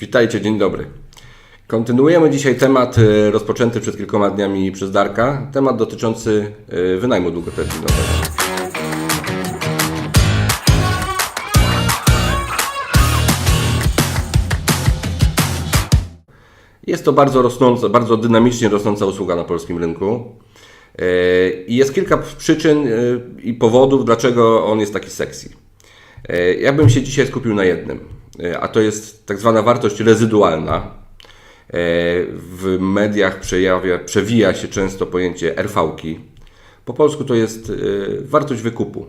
Witajcie, dzień dobry. Kontynuujemy dzisiaj temat e, rozpoczęty przed kilkoma dniami przez Darka. Temat dotyczący e, wynajmu długoterminowego. Jest to bardzo rosnąca, bardzo dynamicznie rosnąca usługa na polskim rynku. E, I jest kilka przyczyn i powodów, dlaczego on jest taki sexy. Ja bym się dzisiaj skupił na jednym, a to jest tak zwana wartość rezydualna. E, W mediach przejawia, przewija się często pojęcie RV-ki. Po polsku to jest e, wartość wykupu.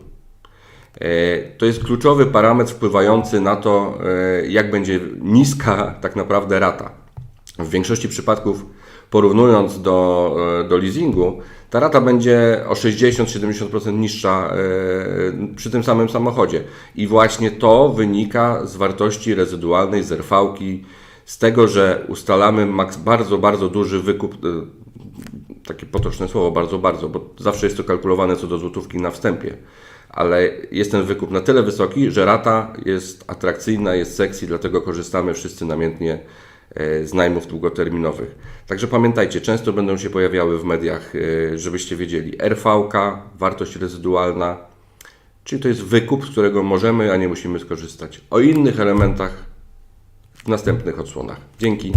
E, To jest kluczowy parametr wpływający na to, e, jak będzie niska tak naprawdę rata. W większości przypadków, porównując do, e, do leasingu, ta rata będzie o 60-70% niższa e, przy tym samym samochodzie. I właśnie to wynika z wartości rezydualnej z RV-ki, z tego, że ustalamy bardzo, bardzo duży wykup e, takie potoczne słowo, bardzo, bardzo, bo zawsze jest to kalkulowane co do złotówki na wstępie. Ale jest ten wykup na tyle wysoki, że rata jest atrakcyjna, jest sexy, dlatego korzystamy wszyscy namiętnie z najmów długoterminowych. Także pamiętajcie, często będą się pojawiały w mediach, e, żebyście wiedzieli, RVK, wartość rezydualna, czyli to jest wykup, z którego możemy, a nie musimy skorzystać. O innych elementach w następnych odsłonach. Dzięki.